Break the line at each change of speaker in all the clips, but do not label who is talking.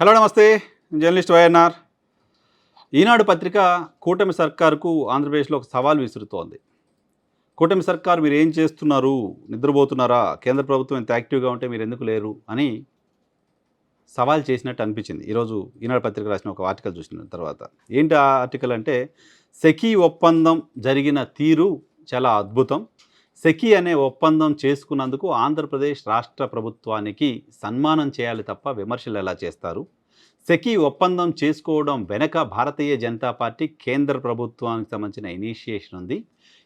Hello నమస్తే. Journalist YNR. ఈనాడు పత్రిక కూటమి సర్కారుకు ఆంధ్రప్రదేశ్లో ఒక సవాల్ విసురుతోంది. కూటమి సర్కారు మీరు ఏం చేస్తున్నారు? నిద్రపోతున్నారా? కేంద్ర ప్రభుత్వం ఎంత యాక్టివ్గా ఉంటే మీరు ఎందుకు లేరు? అని సవాల్ చేసినట్టు అనిపించింది. ఈరోజు ఈనాడు పత్రిక రాసిన ఒక ఆర్టికల్ చూసిన తర్వాత. ఏంటి ఆ ఆర్టికల్ అంటే సెకీ ఒప్పందం జరిగిన తీరు చాలా అద్భుతం. సెకి అనే ఒప్పందం చేసుకున్నందుకు ఆంధ్రప్రదేశ్ రాష్ట్ర ప్రభుత్వానికి సన్మానం చేయాలి తప్ప విమర్శలు ఎలా చేస్తారు? సెకి ఒప్పందం చేసుకోవడం వెనక భారతీయ జనతా పార్టీ కేంద్ర ప్రభుత్వానికి సంబంధించిన ఇనిషియేషన్ ఉంది.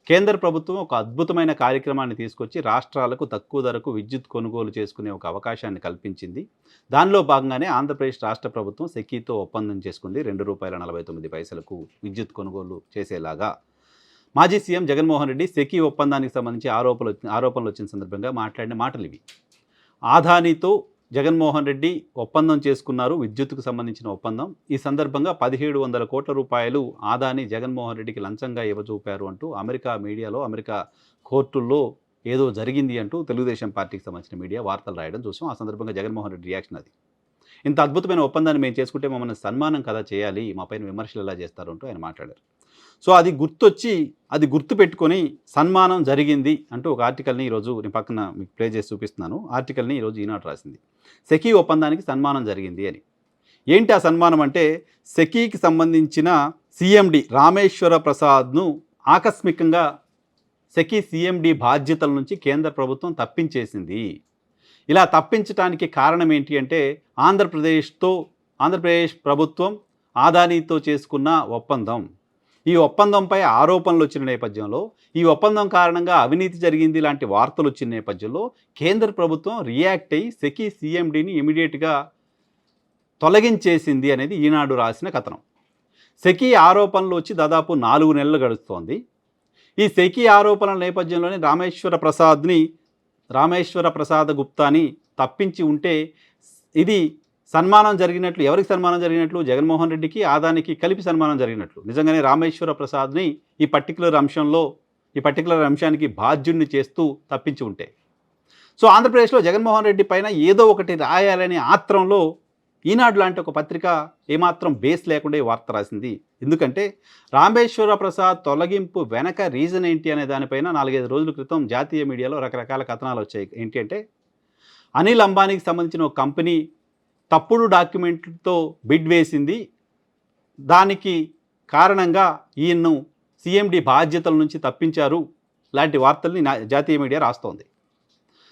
కేంద్ర ప్రభుత్వం ఒక అద్భుతమైన కార్యక్రమాన్ని తీసుకొచ్చి రాష్ట్రాలకు తక్కువ ధరకు విద్యుత్ కొనుగోలు చేసుకునే ఒక అవకాశాన్ని కల్పించింది. దానిలో భాగంగానే ఆంధ్రప్రదేశ్ రాష్ట్ర ప్రభుత్వం సెకీతో ఒప్పందం చేసుకుంది. రెండు రూపాయల నలభై తొమ్మిది పైసలకు విద్యుత్ కొనుగోలు చేసేలాగా మాజీ సీఎం జగన్మోహన్ రెడ్డి సెకీ ఒప్పందానికి సంబంధించి ఆరోపణలు వచ్చి- ఆరోపణలు వచ్చిన సందర్భంగా మాట్లాడిన మాటలు ఇవి. ఆదానితో జగన్మోహన్ రెడ్డి ఒప్పందం చేసుకున్నారు విద్యుత్కు సంబంధించిన ఒప్పందం. ఈ సందర్భంగా పదిహేడు వందల కోట్ల రూపాయలు ఆదాని జగన్మోహన్ రెడ్డికి లంచంగా ఇవ్వచూపారు అంటూ అమెరికా మీడియాలో అమెరికా కోర్టుల్లో ఏదో జరిగింది అంటూ తెలుగుదేశం పార్టీకి సంబంధించిన మీడియా వార్తలు రాయడం చూసాం. ఆ సందర్భంగా జగన్మోహన్ రెడ్డి రియాక్షన్ అది. ఇంత అద్భుతమైన ఒప్పందాన్ని మేము చేసుకుంటే మమ్మల్ని సన్మానం కదా చేయాలి మా పైన విమర్శలు ఎలా చేస్తారు అంటూ ఆయన మాట్లాడారు. సో అది గుర్తొచ్చి అది గుర్తు పెట్టుకొని సన్మానం జరిగింది అంటూ ఒక ఆర్టికల్ని ఈరోజు నేను పక్కన మీకు ప్లే చేసి చూపిస్తున్నాను. ఆర్టికల్ని ఈరోజు ఈనాడు రాసింది. సెకీ ఒప్పందానికి సన్మానం జరిగింది అని. ఏంటి ఆ సన్మానం అంటే సెకీకి సంబంధించిన సిఎండి రామేశ్వర ప్రసాద్ను ఆకస్మికంగా సెకీ సిఎండి బాధ్యతల నుంచి కేంద్ర ప్రభుత్వం తప్పించేసింది. ఇలా తప్పించడానికి కారణం ఏంటి అంటే ఆంధ్రప్రదేశ్తో ఆంధ్రప్రదేశ్ ప్రభుత్వం ఆదానీతో చేసుకున్న ఒప్పందం. ఈ ఒప్పందంపై ఆరోపణలు వచ్చిన నేపథ్యంలో ఈ ఒప్పందం కారణంగా అవినీతి జరిగింది లాంటి వార్తలు వచ్చిన నేపథ్యంలో కేంద్ర ప్రభుత్వం రియాక్ట్ అయ్యి సెకీ సీఎండిని ఇమీడియట్గా తొలగించేసింది అనేది ఈనాడు రాసిన కథనం. సెకీ ఆరోపణలు వచ్చి దాదాపు నాలుగు నెలలు గడుస్తోంది. ఈ సెకీ ఆరోపణల నేపథ్యంలోనే రామేశ్వర ప్రసాద్ని రామేశ్వర ప్రసాద్ గుప్తాని తప్పించి ఉంటే ఇది సన్మానం జరిగినట్లు ఎవరికి సన్మానం జరిగినట్లు? జగన్మోహన్ రెడ్డికి ఆదానికి కలిపి సన్మానం జరిగినట్లు. నిజంగానే రామేశ్వర ప్రసాద్ని ఈ పర్టికులర్ అంశంలో ఈ పర్టికులర్ అంశానికి బాధ్యుణ్ణి చేస్తూ తప్పించి ఉంటే. సో ఆంధ్రప్రదేశ్లో జగన్మోహన్ రెడ్డి పైన ఏదో ఒకటి రాయాలనే ఆత్రంలో ఈనాడు లాంటి ఒక పత్రిక ఏమాత్రం బేస్ లేకుండా ఈ వార్త రాసింది. ఎందుకంటే రామేశ్వర ప్రసాద్ తొలగింపు వెనక రీజన్ ఏంటి అనే దానిపైన నాలుగైదు రోజుల క్రితం జాతీయ మీడియాలో రకరకాల కథనాలు వచ్చాయి. ఏంటి అంటే అనిల్ అంబానీకి సంబంధించిన ఒక కంపెనీ తప్పుడు డాక్యుమెంట్లతో బిడ్ వేసింది. దానికి కారణంగా ఈయన్ను సీఎండి బాధ్యతల నుంచి తప్పించారు. లాంటి వార్తల్ని నా- జాతీయ మీడియా రాస్తోంది.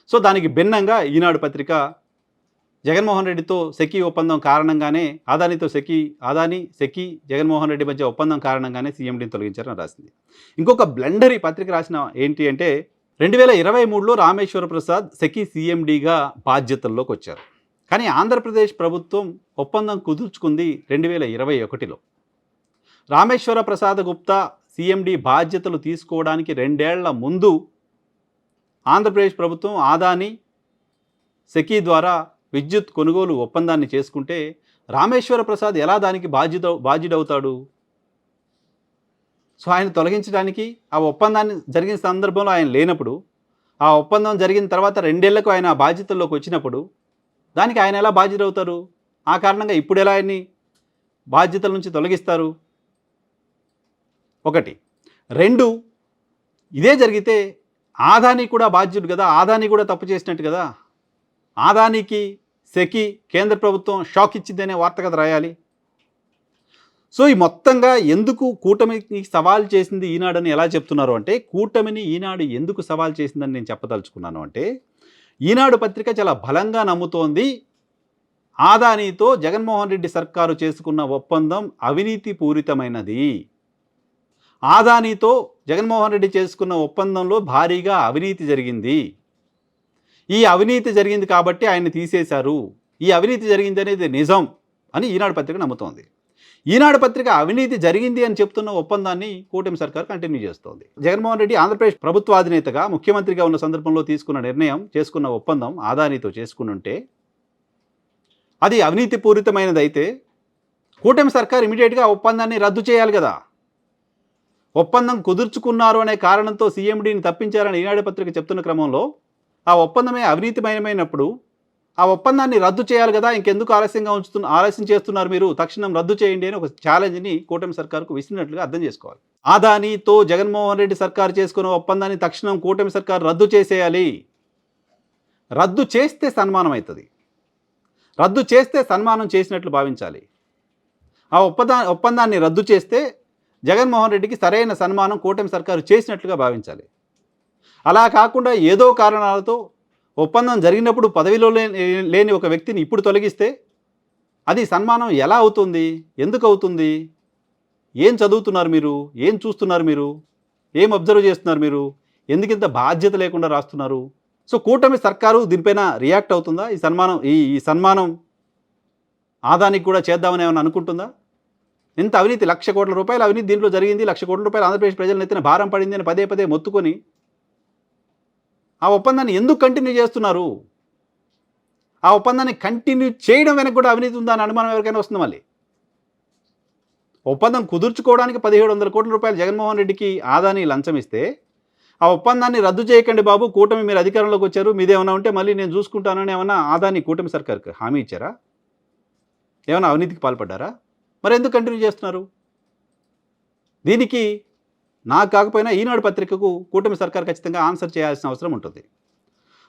సో దానికి భిన్నంగా ఈనాడు పత్రిక జగన్మోహన్ రెడ్డితో సెకీ ఒప్పందం కారణంగానే ఆదానితో సెకీ ఆదాని సెకీ జగన్మోహన్ రెడ్డి మధ్య ఒప్పందం కారణంగానే సీఎండీని తొలగించారని రాసింది. ఇంకొక బ్లెండర్ ఈ పత్రిక రాసిన ఏంటి అంటే రెండు వేల ఇరవై మూడులో రామేశ్వర ప్రసాద్ సెకీ సీఎండీగా బాధ్యతల్లోకి వచ్చారు. కానీ ఆంధ్రప్రదేశ్ ప్రభుత్వం ఒప్పందం కుదుర్చుకుంది రెండు వేల ఇరవై ఒకటిలో. రామేశ్వర ప్రసాద్ గుప్తా సీఎండి బాధ్యతలు తీసుకోవడానికి రెండేళ్ళ ముందు ఆంధ్రప్రదేశ్ ప్రభుత్వం ఆదాని సెకీ ద్వారా విద్యుత్ కొనుగోలు ఒప్పందాన్ని చేసుకుంటే రామేశ్వర ప్రసాద్ ఎలా దానికి బాధ్యత బాధ్యుడవుతాడు? సో ఆయన తొలగించడానికి ఆ ఒప్పందాన్ని జరిగిన సందర్భంలో ఆయన లేనప్పుడు ఆ ఒప్పందం జరిగిన తర్వాత రెండేళ్ళకు ఆయన ఆ బాధ్యతల్లోకి వచ్చినప్పుడు దానికి ఆయన ఎలా బాధ్యులవుతారు? ఆ కారణంగా ఇప్పుడు ఎలా ఆయన్ని బాధ్యతల నుంచి తొలగిస్తారు? ఒకటి. రెండు ఇదే జరిగితే ఆదాని కూడా బాధ్యుడు కదా? ఆదాని కూడా తప్పు చేసినట్టు కదా? ఆదానికి సెకి కేంద్ర ప్రభుత్వం షాక్ ఇచ్చిందనే వార్త కదా రాయాలి. సో ఈ మొత్తంగా ఎందుకు కూటమికి సవాల్ చేసింది ఈనాడని ఎలా చెప్తున్నారు అంటే కూటమిని ఈనాడు ఎందుకు సవాల్ చేసిందని నేను చెప్పదలుచుకున్నాను అంటే ఈనాడు పత్రిక చాలా బలంగా నమ్ముతోంది. ఆదానీతో జగన్మోహన్ రెడ్డి సర్కారు చేసుకున్న ఒప్పందం అవినీతి పూరితమైనది ఆదానీతో జగన్మోహన్ రెడ్డి చేసుకున్న ఒప్పందంలో భారీగా అవినీతి జరిగింది. ఈ అవినీతి జరిగింది కాబట్టి ఆయన తీసేశారు. ఈ అవినీతి జరిగింది అనేది నిజం అని ఈనాడు పత్రిక నమ్ముతోంది. ఈనాడు పత్రిక అవినీతి జరిగింది అని చెప్తున్న ఒప్పందాన్ని కూటమి సర్కార్ కంటిన్యూ చేస్తోంది. జగన్మోహన్ రెడ్డి ఆంధ్రప్రదేశ్ ప్రభుత్వాధినేతగా ముఖ్యమంత్రిగా ఉన్న సందర్భంలో తీసుకున్న నిర్ణయం చేసుకున్న ఒప్పందం ఆదానితో చేసుకుని ఉంటే అది అవినీతి పూరితమైనదైతే కూటమి సర్కార్ ఇమీడియట్గా ఒప్పందాన్ని రద్దు చేయాలి కదా. ఒప్పందం కుదుర్చుకున్నారు అనే కారణంతో సీఎండీని తప్పించారని ఈనాడు పత్రిక చెప్తున్న క్రమంలో ఆ ఒప్పందమే అవినీతిమయమైనప్పుడు ఆ ఒప్పందాన్ని రద్దు చేయాలి కదా ఇంకెందుకు ఆలస్యంగా ఉంచుతున్న ఆలస్యం చేస్తున్నారు మీరు తక్షణం రద్దు చేయండి అని ఒక ఛాలెంజ్ని కూటమి సర్కార్కు విసిరినట్లుగా అర్థం చేసుకోవాలి. ఆదానితో జగన్మోహన్ రెడ్డి సర్కారు చేసుకున్న ఒప్పందాన్ని తక్షణం కూటమి సర్కారు రద్దు చేసేయాలి. రద్దు చేస్తే సన్మానం అవుతుంది. రద్దు చేస్తే సన్మానం చేసినట్లు భావించాలి. ఆ ఒప్పందా ఒప్పందాన్ని రద్దు చేస్తే జగన్మోహన్ రెడ్డికి సరైన సన్మానం కూటమి సర్కారు చేసినట్లుగా భావించాలి. అలా కాకుండా ఏదో కారణాలతో ఒప్పందం జరిగినప్పుడు పదవిలో లేని ఒక వ్యక్తిని ఇప్పుడు తొలగిస్తే అది సన్మానం ఎలా అవుతుంది? ఎందుకు అవుతుంది? ఏం చదువుతున్నారు మీరు? ఏం చూస్తున్నారు మీరు? ఏం అబ్జర్వ్ చేస్తున్నారు మీరు? ఎందుకింత బాధ్యత లేకుండా రాస్తున్నారు? సో కూటమి సర్కారు దీనిపైన రియాక్ట్ అవుతుందా? ఈ సన్మానం ఈ ఈ సన్మానం ఆదానికి కూడా చేద్దామని ఏమైనా అనుకుంటుందా? ఇంత అవినీతి లక్ష కోట్ల రూపాయలు అవినీతి దీంట్లో జరిగింది లక్ష కోట్ల రూపాయలు ఆంధ్రప్రదేశ్ ప్రజల నెత్తిన భారం పడింది అని పదే పదే మొత్తుకొని ఆ ఒప్పందాన్ని ఎందుకు కంటిన్యూ చేస్తున్నారు? ఆ ఒప్పందాన్ని కంటిన్యూ చేయడం వెనక కూడా అవినీతి ఉందా అని అనుమానం ఎవరికైనా వస్తుంది మళ్ళీ? ఒప్పందం కుదుర్చుకోవడానికి పదిహేడు వందల కోట్ల రూపాయలు జగన్మోహన్ రెడ్డికి ఆదాని లంచం ఇస్తే ఆ ఒప్పందాన్ని రద్దు చేయకండి బాబు కూటమి మీరు అధికారంలోకి వచ్చారు మీదేమైనా ఉంటే మళ్ళీ నేను చూసుకుంటానని ఏమన్నా ఆదాని కూటమి సర్కార్కి హామీ ఇచ్చారా? ఏమైనా అవినీతికి పాల్పడ్డారా? మరి ఎందుకు కంటిన్యూ చేస్తున్నారు? దీనికి నాకు కాకపోయినా ఈనాడు పత్రికకు కూటమి సర్కార్ ఖచ్చితంగా ఆన్సర్ చేయాల్సిన అవసరం ఉంటుంది.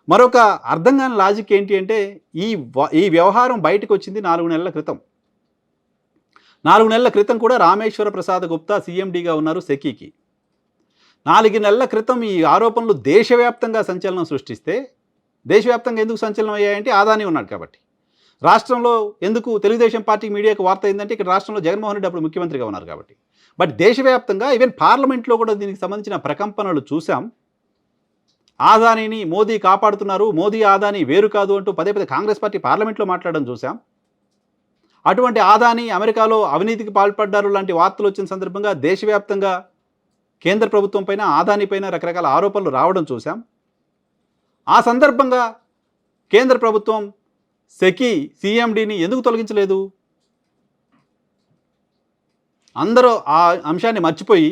మరొక అర్థం కాని లాజిక్ ఏంటి అంటే ఈ వ- ఈ వ్యవహారం బయటకు వచ్చింది నాలుగు నెలల క్రితం. నాలుగు నెలల క్రితం కూడా రామేశ్వర ప్రసాద్ గుప్తా సీఎండీగా ఉన్నారు సెకీకి. నాలుగు నెలల క్రితం ఈ ఆరోపణలు దేశవ్యాప్తంగా సంచలనం సృష్టిస్తే దేశవ్యాప్తంగా ఎందుకు సంచలనం అయ్యాయంటే ఆదాని ఉన్నాడు కాబట్టి. రాష్ట్రంలో ఎందుకు తెలుగుదేశం పార్టీ మీడియాకు వార్త అయిందంటే ఇక్కడ రాష్ట్రంలో జగన్మోహన్ రెడ్డి అప్పుడు ముఖ్యమంత్రిగా ఉన్నారు కాబట్టి. బట్ దేశవ్యాప్తంగా ఈవెన్ పార్లమెంట్లో కూడా దీనికి సంబంధించిన ప్రకంపనలు చూసాం. ఆదానీని మోదీ కాపాడుతున్నారు. మోదీ ఆదాని వేరు కాదు అంటూ పదే పదే కాంగ్రెస్ పార్టీ పార్లమెంట్లో మాట్లాడడం చూసాం. అటువంటి ఆదాని అమెరికాలో అవినీతికి పాల్పడ్డారు లాంటి వార్తలు వచ్చిన సందర్భంగా దేశవ్యాప్తంగా కేంద్ర ప్రభుత్వం పైన ఆదాని పైన రకరకాల ఆరోపణలు రావడం చూసాం. ఆ సందర్భంగా కేంద్ర ప్రభుత్వం సెకి సిఎండిని ఎందుకు తొలగించలేదు? అందరూ ఆ అంశాన్ని మర్చిపోయి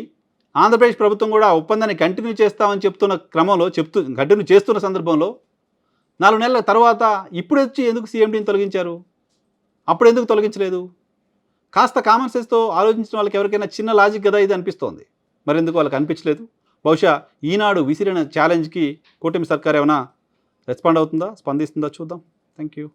ఆంధ్రప్రదేశ్ ప్రభుత్వం కూడా ఆ ఒప్పందాన్ని కంటిన్యూ చేస్తామని చెప్తున్న క్రమంలో చెప్తూ కంటిన్యూ చేస్తున్న సందర్భంలో నాలుగు నెలల తర్వాత ఇప్పుడు వచ్చి ఎందుకు సీఎండీని తొలగించారు? అప్పుడు ఎందుకు తొలగించలేదు? కాస్త కామన్ సెన్స్తో ఆలోచించిన వాళ్ళకి ఎవరికైనా చిన్న లాజిక్ కదా ఇది అనిపిస్తోంది. మరి ఎందుకు వాళ్ళకి అనిపించలేదు? బహుశా ఈనాడు విసిరిన ఛాలెంజ్కి కూటమి సర్కార్ ఏమైనా రెస్పాండ్ అవుతుందా? స్పందిస్తుందా? చూద్దాం. Thank you